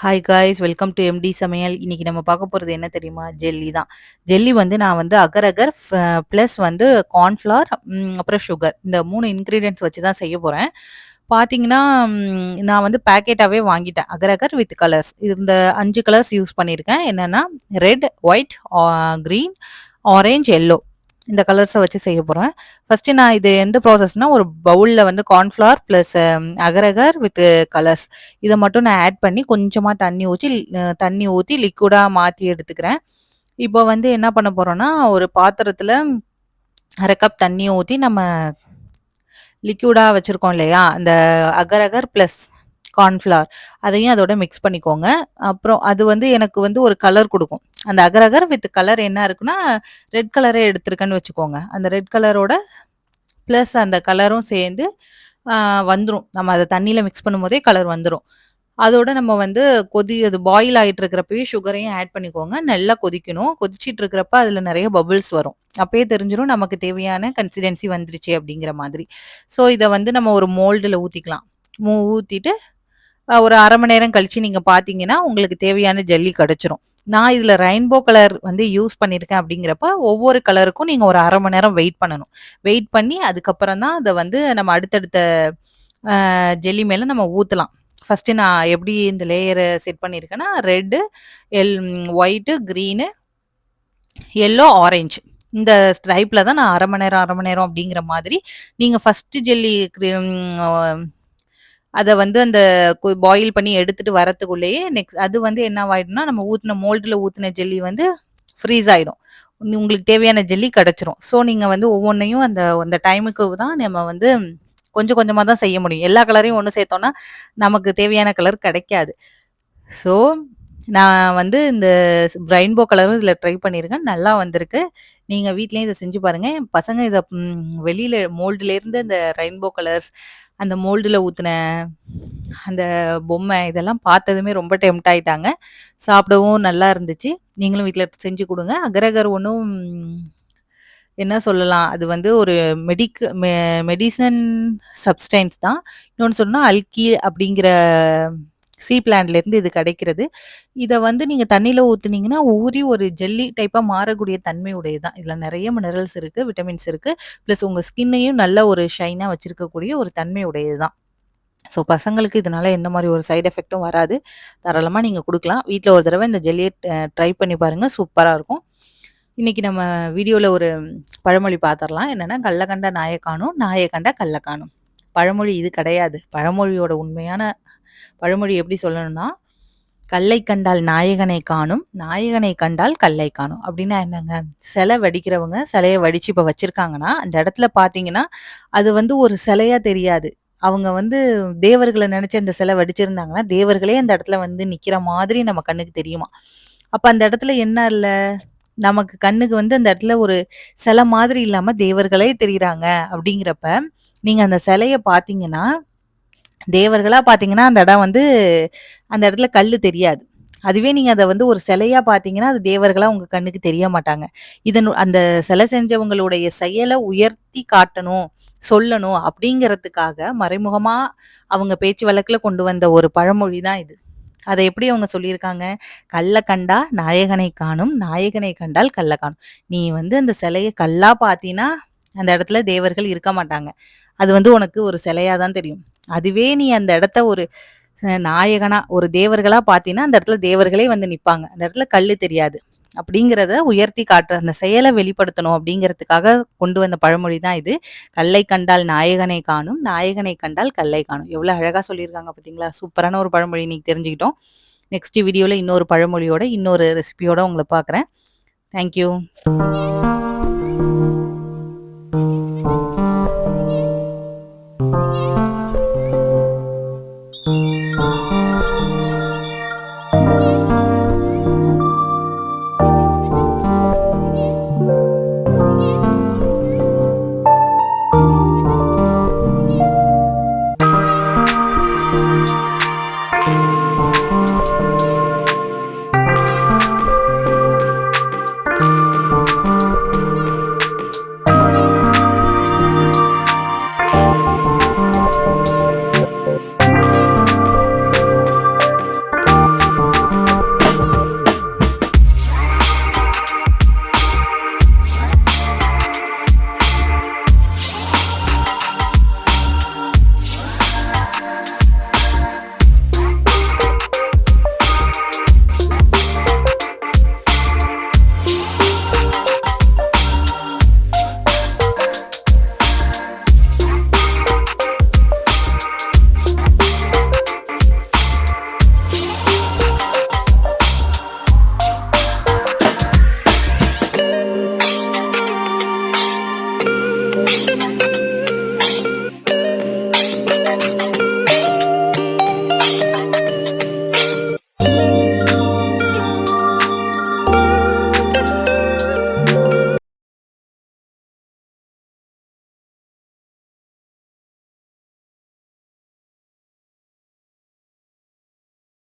Hi guys welcome to MT சமையல் இன்னைக்கு நம்ம பார்க்க போகிறது என்ன தெரியுமா? ஜெல்லி தான். ஜெல்லி வந்து நான் வந்து அகர் அகர் ப்ளஸ் வந்து கார்ன்ஃப்ளவர் அப்புறம் சுகர் இந்த மூணு இன்க்ரீடியன்ஸ் வச்சு தான் செய்ய போகிறேன் பார்த்தீங்கன்னா நான் வந்து பேக்கெட்டாகவே வாங்கிட்டேன். அகர் அகர் வித் கலர்ஸ் இந்த அஞ்சு கலர்ஸ் யூஸ் பண்ணியிருக்கேன். என்னென்னா red white green orange yellow இந்த கலர்ஸை வச்சு செய்ய போகிறேன் ஃபஸ்ட்டு நான் இது எந்த ப்ராசஸ்னால் ஒரு பவுலில் வந்து cornflour plus agar agar with colours இதை மட்டும் நான் ஆட் பண்ணி கொஞ்சமாக தண்ணி ஊற்றி தண்ணி ஊற்றி லிக்விடாக மாற்றி எடுத்துக்கிறேன். இப்போ வந்து என்ன பண்ண போகிறோன்னா ஒரு பாத்திரத்தில் அரை கப் தண்ணியை ஊற்றி நம்ம லிக்விடாக வச்சுருக்கோம் இல்லையா? அந்த அகரகர் ப்ளஸ் கார்ன்ஃப்ளவர் அதையும் அதோட மிக்ஸ் பண்ணிக்கோங்க. அப்புறம் அது வந்து எனக்கு வந்து ஒரு கலர் கொடுக்கும். அந்த அகர் அகர் வித் கலர் என்ன இருக்குன்னா ரெட் கலரே எடுத்திருக்கேன்னு வச்சுக்கோங்க. அந்த ரெட் கலரோட ப்ளஸ் அந்த கலரும் சேர்ந்து வந்துடும் நம்ம அதை தண்ணியில் மிக்ஸ் பண்ணும்போதே கலர் வந்துடும் அதோட நம்ம வந்து கொதி அது பாயில் ஆகிட்டு இருக்கிறப்பவே சுகரையும் ஆட் பண்ணிக்கோங்க. நல்லா கொதிக்கணும். கொதிச்சிட்டு இருக்கிறப்ப அதில் நிறைய பபுள்ஸ் வரும். அப்பயே தெரிஞ்சிடும் நமக்கு தேவையான கன்சிடென்சி வந்துருச்சு அப்படிங்கிற மாதிரி. ஸோ இதை வந்து நம்ம ஒரு மோல்டில் ஊற்றிக்கலாம் மூ ஊற்றிட்டு ஒரு அரை மணி நேரம் கழிச்சு நீங்கள் பார்த்தீங்கன்னா உங்களுக்கு தேவையான ஜல்லி கிடச்சிரும். நான் இதில் ரெயின்போ கலர் வந்து யூஸ் பண்ணியிருக்கேன் அப்படிங்கிறப்ப ஒவ்வொரு கலருக்கும் நீங்கள் ஒரு அரை மணி நேரம் வெயிட் பண்ணணும். வெயிட் பண்ணி அதுக்கப்புறம் தான் அதை வந்து நம்ம அடுத்தடுத்த ஜெல்லி மேலே நம்ம ஊற்றலாம் ஃபஸ்ட்டு நான் எப்படி இந்த லேயரை செட் பண்ணியிருக்கேன்னா ரெட்டு எல் ஒயிட்டு க்ரீனு எல்லோ ஆரஞ்சு இந்த ஸ்ட்ரைப்பில் தான் நான் அரை மணி நேரம் அரை மணி நேரம் அப்படிங்கிற மாதிரி நீங்கள் ஃபஸ்ட்டு ஜெல்லி அதை வந்து அந்த பாயில் பண்ணி எடுத்துட்டு வரத்துக்குள்ளேயே நெக்ஸ்ட் அது வந்து என்ன ஆயிடும்னா நம்ம ஊற்றின மோல்டில் ஊற்றின ஜெல்லி வந்து ஃப்ரீஸ் ஆகிடும் உங்களுக்கு தேவையான ஜெல்லி கிடச்சிரும். ஸோ நீங்கள் வந்து ஒவ்வொன்றையும் அந்த அந்த டைமுக்கு தான் நம்ம வந்து கொஞ்சம் கொஞ்சமாக தான் செய்ய முடியும். எல்லா கலரையும் ஒன்று சேர்த்தோன்னா நமக்கு தேவையான கலர் கிடைக்காது. ஸோ நான் வந்து இந்த ரெயின்போ கலரும் இதில் ட்ரை பண்ணியிருக்கேன் நல்லா வந்திருக்கு. நீங்கள் வீட்லேயும் இதை செஞ்சு பாருங்கள் பசங்க இதை வெளியில் மோல்டுலேருந்து இந்த ரெயின்போ கலர்ஸ் அந்த மோல்டில் ஊற்றின அந்த பொம்மை இதெல்லாம் பார்த்ததுமே ரொம்ப டெம்ட் ஆயிட்டாங்க. சாப்பிடவும் நல்லா இருந்துச்சு. நீங்களும் வீட்டில் செஞ்சு கொடுங்க. அகரகர் ஒன்றும் என்ன சொல்லலாம் அது வந்து ஒரு மெடிக் மெ மெடிசன் சப்ஸ்டைன்ஸ் தான். இன்னொன்று சொன்னால் அல்கி அப்படிங்கிற சி பிளான்ட்லேருந்து இது கிடைக்கிறது. இதை வந்து நீங்கள் தண்ணியில் ஊற்றுனீங்கன்னா ஊறி ஒரு ஜெல்லி டைப்பாக மாறக்கூடிய தன்மை உடையது தான் இதில் நிறைய மினரல்ஸ் இருக்குது விட்டமின்ஸ் இருக்குது ப்ளஸ் உங்கள் ஸ்கின்னையும் நல்ல ஒரு ஷைனாக வச்சுருக்கக்கூடிய ஒரு தன்மை உடையது தான் ஸோ பசங்களுக்கு இதனால் எந்த மாதிரி ஒரு சைடு எஃபெக்ட்டும் வராது. தாராளமாக நீங்கள் கொடுக்கலாம். வீட்டில் ஒரு தடவை இந்த ஜெல்லியை ட்ரை பண்ணி பாருங்கள் சூப்பராக இருக்கும். இன்றைக்கி நம்ம வீடியோவில் ஒரு பழமொழி பார்த்துடலாம் என்னென்னா கள்ளக்கண்ட நாயை காணும் நாயை கண்ட கல்ல காணும் பழமொழி இது கிடையாது. பழமொழியோட உண்மையான பழமொழி எப்படி சொல்லணும்னா கல்லை கண்டால் நாயகனை காணும் நாயகனை கண்டால் கல்லை காணும் அப்படின்னா என்னங்க? சிலை வடிக்கிறவங்க சிலையை வடிச்சு இப்போ வச்சிருக்காங்கன்னா அந்த இடத்துல பார்த்தீங்கன்னா அது வந்து ஒரு சிலையா தெரியாது. அவங்க வந்து தேவர்களை நினைச்சு அந்த சிலை வடிச்சிருந்தாங்கன்னா தேவர்களே அந்த இடத்துல வந்து நிக்கிற மாதிரி நம்ம கண்ணுக்கு தெரியுமா? அப்ப அந்த இடத்துல என்ன இல்லை? நமக்கு கண்ணுக்கு வந்து அந்த இடத்துல ஒரு சிலை மாதிரி இல்லாம தேவர்களே தெரியுறாங்க அப்படிங்கிறப்ப நீங்க அந்த சிலைய பார்த்தீங்கன்னா தேவர்களா பார்த்தீங்கன்னா, அந்த இடம் வந்து அந்த இடத்துல கல்லு தெரியாது. அதுவே நீங்க அதை வந்து ஒரு சிலையா பார்த்தீங்கன்னா, அது தேவர்களா உங்க கண்ணுக்கு தெரிய மாட்டாங்க. இதன் அந்த சிலை செஞ்சவங்களுடைய செயலை உயர்த்தி காட்டணும், சொல்லணும் அப்படிங்கிறதுக்காக மறைமுகமா அவங்க பேச்சு வழக்குல கொண்டு வந்த ஒரு பழமொழி தான் இது. அதை எப்படி அவங்க சொல்லியிருக்காங்க? கல்லை கண்டா நாயகனை காணும், நாயகனை கண்டால் கல்லை காணும்." நீ வந்து அந்த சிலையை கல்லா பார்த்தீன்னா, அந்த இடத்துல தேவர்கள் இருக்க மாட்டாங்க. அது வந்து உனக்கு ஒரு சிலையா தான் தெரியும். அதுவே நீ அந்த இடத்த ஒரு நாயகனா ஒரு தேவர்களா பார்த்தீங்கன்னா அந்த இடத்துல தேவர்களே வந்து நிற்பாங்க அந்த இடத்துல கல் தெரியாது அப்படிங்கிறத உயர்த்தி காட்டுற அந்த செயலை வெளிப்படுத்தணும் அப்படிங்கிறதுக்காக கொண்டு வந்த பழமொழி தான் இது. கல்லை கண்டால் நாயகனை காணும் நாயகனை கண்டால் கல்லை காணும். எவ்வளோ அழகாக சொல்லியிருக்காங்க பார்த்தீங்களா சூப்பரான ஒரு பழமொழி இன்னைக்கு தெரிஞ்சுக்கிட்டோம். நெக்ஸ்ட் வீடியோவில் இன்னொரு பழமொழியோட இன்னொரு ரெசிபியோட உங்களை பார்க்குறேன். தேங்க்யூ